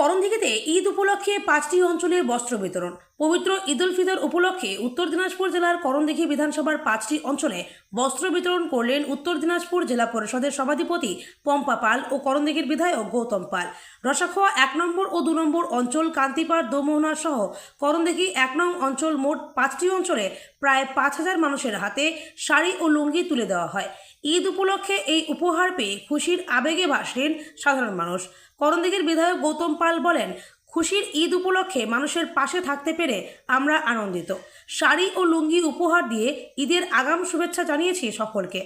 করণদিঘিতে ঈদ উপলক্ষে পাঁচটি অঞ্চলে বস্ত্র বিতরণ। পবিত্র ঈদ উল ফিতর উপলক্ষে উত্তর দিনাজপুর জেলার করণদিঘি বিধানসভার পাঁচটি অঞ্চলে বস্ত্র বিতরণ করলেন উত্তর দিনাজপুর জেলা পরিষদের সভাধিপতি পম্পা পাল ও করণদিঘির বিধায়ক গৌতম পাল। রসাখোয়া এক নম্বর ও দু নম্বর অঞ্চল কান্তিপাড় দোমোহনা সহ করণদিঘি এক নং অঞ্চল মোট পাঁচটি অঞ্চলে প্রায় পাঁচ হাজার মানুষের হাতে শাড়ি ও লুঙ্গি তুলে দেওয়া হয়। ঈদ উপলক্ষে এই উপহার পেয়ে খুশির আবেগে ভাসলেন সাধারণ মানুষ। করণদিঘির বিধায়ক গৌতম পাল বলেন, খুশির ঈদ উপলক্ষে মানুষের পাশে থাকতে পেরে আমরা আনন্দিত। শাড়ি ও লুঙ্গি উপহার দিয়ে ঈদের আগাম শুভেচ্ছা জানিয়েছি সকলকে।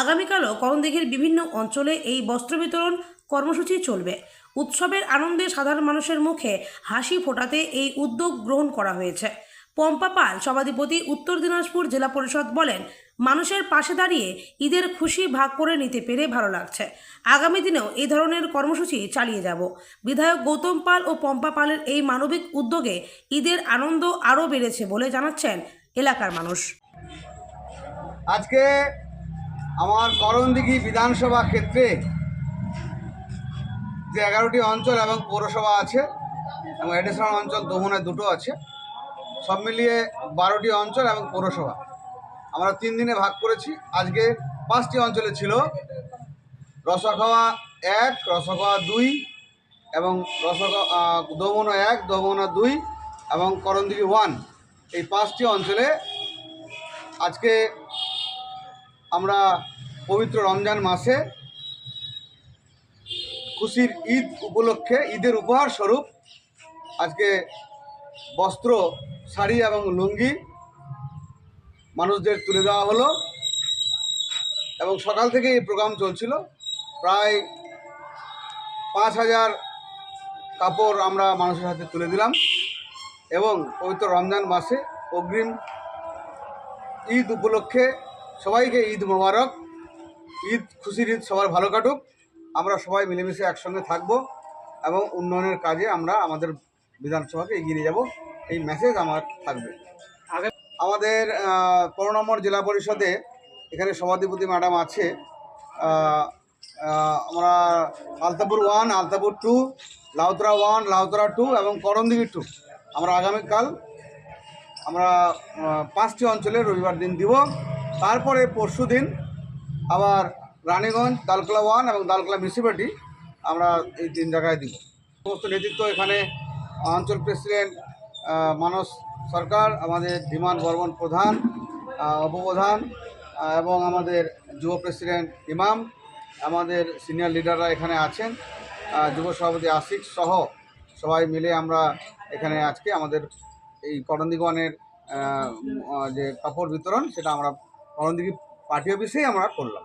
আগামীকালও করণদিঘির বিভিন্ন অঞ্চলে এই বস্ত্র বিতরণ কর্মসূচি চলবে। উৎসবের আনন্দে সাধারণ মানুষের মুখে হাসি ফোটাতে এই উদ্যোগ গ্রহণ করা হয়েছে। পম্পা পাল সভাধিপতি উত্তর দিনাজপুর জেলা পরিষদ বলেন মানুষের পাশে দাঁড়িয়ে ঈদের খুশি ভাগ করে নিতে পেরে ভালো লাগছে। আগামী দিনেও এই ধরনের কর্মসূচি চালিয়ে যাব। বিধায়ক গৌতম পাল ও পম্পা পালের এই মানবিক উদ্যোগে ঈদের আনন্দ আরও বেড়েছে বলে জানাচ্ছেন এলাকার মানুষ। আজকে আমার করণদিঘি বিধানসভা ক্ষেত্রে যে এগারোটি অঞ্চল এবং পৌরসভা আছে এবং অ্যাডিশনাল অঞ্চল দমনে দুটো আছে, সব মিলিয়ে বারোটি অঞ্চল এবং পৌরসভা। আমরা তিন দিনে ভাগ করেছি। আজকে পাঁচটি অঞ্চলে ছিল। রসখাওয়া এক, রসখাওয়া দুই এবং রসখাওয়া দমনা এক, দমনা দুই এবং করণদিঘি ওয়ান। এই পাঁচটি অঞ্চলে আজকে আমরা পবিত্র রমজান মাসে খুশির ঈদ উপলক্ষে, ঈদের উপহার স্বরূপ আজকে বস্ত্র, শাড়ি এবং লুঙ্গি মানুষদের তুলে দেওয়া হলো এবং সকাল থেকে এই প্রোগ্রাম চলছিল। প্রায় পাঁচ হাজার কাপড় আমরা মানুষের হাতে তুলে দিলাম এবং পবিত্র রমজান মাসে অগ্রিম ঈদ উপলক্ষে সবাইকে ঈদ মোবারক, ঈদ খুশির ঈদ সবার ভালো কাটুক। আমরা সবাই মিলেমিশে একসঙ্গে থাকব এবং উন্নয়নের কাজে আমরা আমাদের বিধানসভাকে এগিয়ে যাব। এই মেসেজ আমার থাকবে। আমাদের পনেরো নম্বর জেলা পরিষদে এখানে সভাধিপতি ম্যাডাম আছে। আমরা Altapur one, Altapur two, Lautara one, Lautara two এবং করণদিঘি টু। আমরা আগামীকাল আমরা পাঁচটি অঞ্চলে রবিবার দিন দিব। তারপরে পরশু দিন আবার রানীগঞ্জ দালকলা ওয়ান এবং দালকলা মিউনিসিপ্যালিটি আমরা এই তিন জায়গায় দিব। সমস্ত নেতৃত্ব এখানে অঞ্চল প্রেসিডেন্ট মানস সরকার, আমাদের ধীমান বর্মন প্রধান উপপ্রধান এবং আমাদের যুব প্রেসিডেন্ট ইমাম, আমাদের সিনিয়র লিডাররা এখানে আছেন যুব সভাপতি আশিক সহ সবাই মিলে আমরা এখানে আজকে আমাদের এই করণদিগণের যে কাপড় বিতরণ, সেটা আমরা করণদিঘি পার্টি অফিসেই আমরা করলাম।